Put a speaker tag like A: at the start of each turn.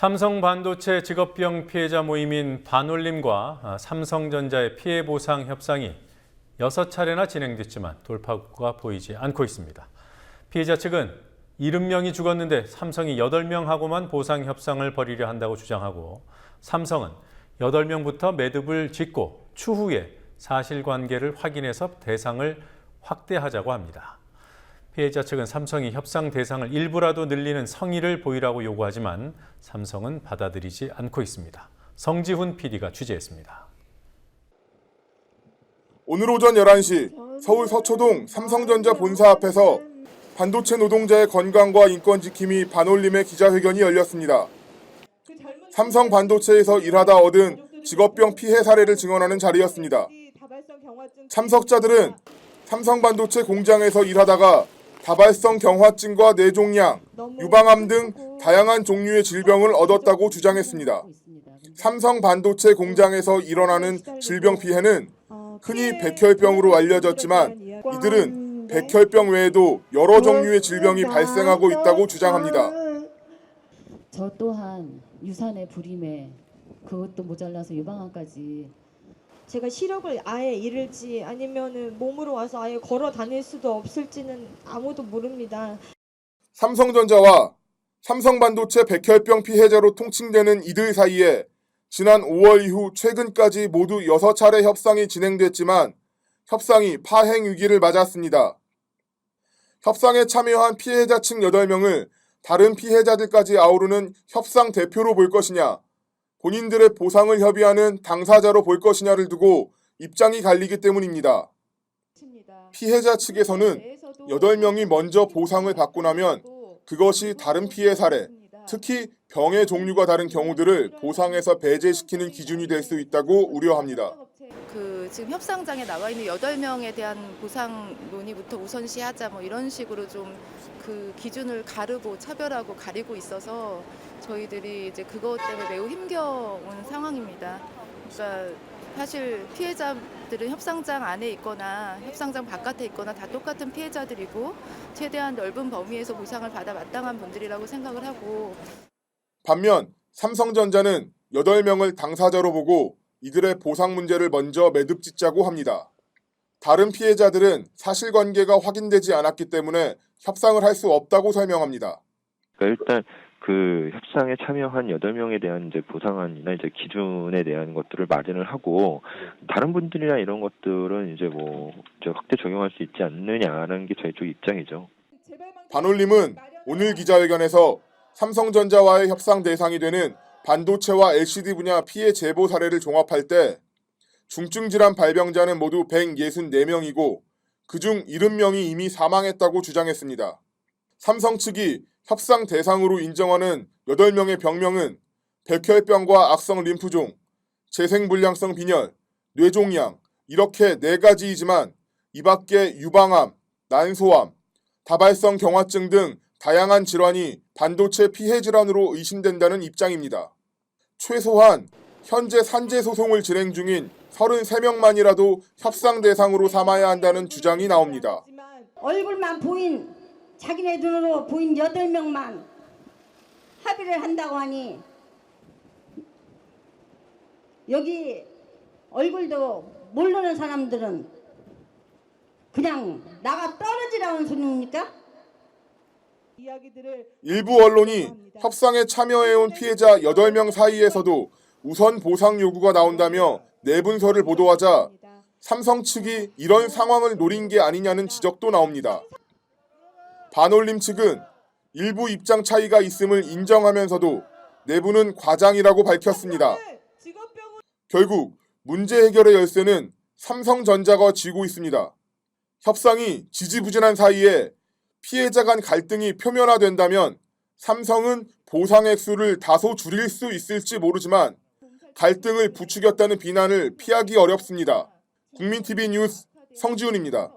A: 삼성 반도체 직업병 피해자 모임인 반올림과 아, 삼성전자의 피해 보상 협상이 여섯 차례나 진행됐지만 돌파구가 보이지 않고 있습니다. 피해자 측은 70명이 죽었는데 삼성이 8명하고만 보상 협상을 벌이려 한다고 주장하고 삼성은 8명부터 매듭을 짓고 추후에 사실관계를 확인해서 대상을 확대하자고 합니다. 피해자 측은 삼성이 협상 대상을 일부라도 늘리는 성의를 보이라고 요구하지만 삼성은 받아들이지 않고 있습니다. 성지훈 PD가 취재했습니다.
B: 오늘 오전 11시 서울 서초동 삼성전자 본사 앞에서 반도체 노동자의 건강과 인권 지킴이 반올림의 기자회견이 열렸습니다. 삼성 반도체에서 일하다 얻은 직업병 피해 사례를 증언하는 자리였습니다. 참석자들은 삼성 반도체 공장에서 일하다가 다발성 경화증과 뇌종양, 유방암 등 다양한 종류의 질병을 얻었다고 주장했습니다. 삼성 반도체 공장에서 일어나는 질병 피해는 흔히 백혈병으로 알려졌지만 이들은 백혈병 외에도 여러 종류의 질병이 발생하고 있다고 주장합니다.
C: 저 또한 유산의 불임에 그것도 모자라서 유방암까지
D: 제가 시력을 아예 잃을지 아니면은 몸으로 와서 아예 걸어 다닐 수도 없을지는 아무도 모릅니다.
B: 삼성전자와 삼성반도체 백혈병 피해자로 통칭되는 이들 사이에 지난 5월 이후 최근까지 모두 6차례 협상이 진행됐지만 협상이 파행 위기를 맞았습니다. 협상에 참여한 피해자 측 8명을 다른 피해자들까지 아우르는 협상 대표로 볼 것이냐, 본인들의 보상을 협의하는 당사자로 볼 것이냐를 두고 입장이 갈리기 때문입니다. 피해자 측에서는 8명이 먼저 보상을 받고 나면 그것이 다른 피해 사례, 특히 병의 종류가 다른 경우들을 보상에서 배제시키는 기준이 될 수 있다고 우려합니다.
E: 그 지금 협상장에 나와 있는 8명에 대한 보상 논의부터 우선시하자 뭐 이런 식으로 좀 그 기준을 가르고 차별하고 가리고 있어서 저희들이 이제 그것 때문에 매우 힘겨운 상황입니다. 그러니까 사실 피해자들은 협상장 안에 있거나 협상장 바깥에 있거나 다 똑같은 피해자들이고 최대한 넓은 범위에서 보상을 받아 마땅한 분들이라고 생각을 하고
B: 반면 삼성전자는 8명을 당사자로 보고 이들의 보상 문제를 먼저 매듭 짓자고 합니다. 다른 피해자들은 사실관계가 확인되지 않았기 때문에 협상을 할 수 없다고 설명합니다.
F: 그러니까 일단 그 협상에 참여한 8명에 대한 이제 보상안이나 이제 기준에 대한 것들을 마련을 하고 다른 분들이나 이런 것들은 이제 뭐 이제 확대 적용할 수 있지 않느냐라는 게 저희 쪽 입장이죠.
B: 반올림은 오늘 기자회견에서 삼성전자와의 협상 대상이 되는 반도체와 LCD 분야 피해 제보 사례를 종합할 때 중증 질환 발병자는 모두 164명이고 그중 70명이 이미 사망했다고 주장했습니다. 삼성 측이 협상 대상으로 인정하는 8명의 병명은 백혈병과 악성 림프종, 재생불량성 빈혈, 뇌종양 이렇게 네 가지이지만 이 밖에 유방암, 난소암, 다발성 경화증 등 다양한 질환이 반도체 피해 질환으로 의심된다는 입장입니다. 최소한 현재 산재 소송을 진행 중인 33명만이라도 협상 대상으로 삼아야 한다는 주장이 나옵니다.
G: 얼굴만 보인 자기네 눈으로 보인 여덟 명만 합의를 한다고 하니 여기 얼굴도 모르는 사람들은 그냥 나가 떨어지라는 소리입니까?
B: 일부 언론이 협상에 참여해온 피해자 8명 사이에서도 우선 보상 요구가 나온다며 내분서를 보도하자 삼성 측이 이런 상황을 노린 게 아니냐는 지적도 나옵니다. 반올림 측은 일부 입장 차이가 있음을 인정하면서도 내부는 과장이라고 밝혔습니다. 결국 문제 해결의 열쇠는 삼성전자가 쥐고 있습니다. 협상이 지지부진한 사이에 피해자 간 갈등이 표면화된다면 삼성은 보상 액수를 다소 줄일 수 있을지 모르지만 갈등을 부추겼다는 비난을 피하기 어렵습니다. 국민TV 뉴스 성지훈입니다.